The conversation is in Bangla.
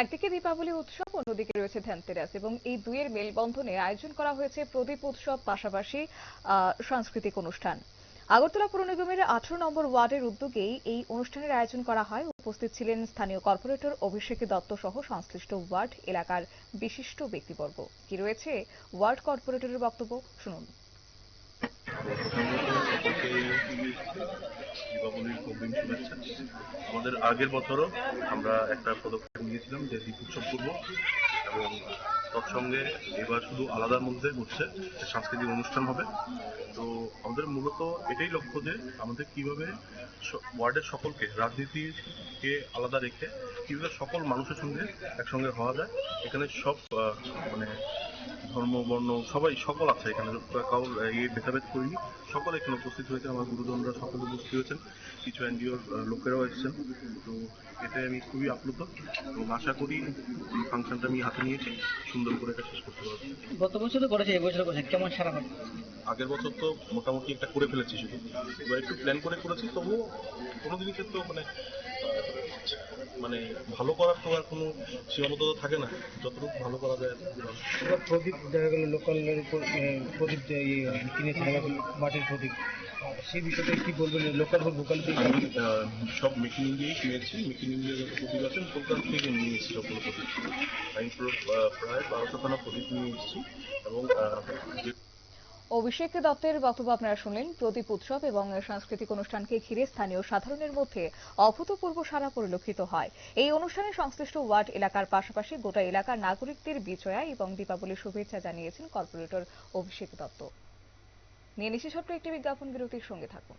একদিকে দীপাবলি উৎসব, অন্যদিকে রয়েছে ধনতেরাস এবং এই দুইয়ের মেলবন্ধনে আয়োজন করা হয়েছে প্রদীপ উৎসব পাশাপাশি সাংস্কৃতিক অনুষ্ঠান। আগরতলা পুর নিগমের আঠারো নম্বর ওয়ার্ডের উদ্যোগেই এই অনুষ্ঠানের আয়োজন করা হয়। উপস্থিত ছিলেন স্থানীয় কর্পোরেটর অভিষেক দত্ত সহ সংশ্লিষ্ট ওয়ার্ড এলাকার বিশিষ্ট ব্যক্তিবর্গ। কি রয়েছে ওয়ার্ড কর্পোরেটরের বক্তব্য? শুনুন। আমাদের আগের বছরও আমরা একটা পদক্ষেপ নিয়েছিলাম যে দীপ উৎসব করব এবং তৎসঙ্গে এবার শুধু আলাদার মধ্যে হচ্ছে সাংস্কৃতিক অনুষ্ঠান হবে। তো আমাদের মূলত এটাই লক্ষ্য যে আমাদের কীভাবে ওয়ার্ডের সকলকে, রাজনীতিকে আলাদা রেখে কীভাবে সকল মানুষের সঙ্গে একসঙ্গে হওয়া যায়, এখানে সব মানে ধর্ম বর্ণ সবাই সকল আছে এখানে। কাউর ইয়ে ভেদাভেদ করিনি সকলে এখানে উপস্থিত হয়েছে। আমার গুরুজনরা সকলে উপস্থিত হয়েছেন। কিছু এনজিওর লোকেরাও এসেছেন। তো এতে আমি খুবই আপ্লুত এবং আশা করি এই ফাংশনটা আমি হাতে নিয়েছি। সুন্দর করে এটা শেষ করতে পারব। গত বছর তো করেছে এবছর করেছে। কেমন সারা আগের বছর তো মোটামুটি একটা করে ফেলেছি শুধু। এবার একটু প্ল্যান করে করেছি তবুও কোনো জিনিসের তো মানে মানে ভালো করার তো আর কোনো সীমাবদ্ধতা থাকে না। যতটুকু ভালো করা যায়। প্রদীপ দেখা গেল উপর প্রদীপ ইয়ে কিনেছে মাটির প্রদীপ সেই বিষয়টা কি বলবেন? লোকাল হোক আমি সব মেকিং ইন্ডিয়াই কিনেছি। মেকিং ইন্ডিয়া যত প্রদীপ আছে কলকাতা থেকে নিয়ে এসেছি সবগুলো প্রদীপ। আমি প্রায় বারোশো খানা প্রদীপ নিয়ে এসেছি। এবং অভিষেক দত্তের বক্তব্য আপনারা শুনলেন। প্রদীপ উৎসব এবং সাংস্কৃতিক অনুষ্ঠানকে ঘিরে স্থানীয় সাধারণের মধ্যে অভূতপূর্ব সারা পরিলক্ষিত হয়। এই অনুষ্ঠানে সংশ্লিষ্ট ওয়ার্ড এলাকার পাশাপাশি গোটা এলাকার নাগরিকদের বিজয়া এবং দীপাবলির শুভেচ্ছা জানিয়েছেন কর্পোরেটর অভিষেক দত্ত। নিয়ে নিশি ছোট্ট একটি বিজ্ঞাপন বিরতির সঙ্গে থাকুন।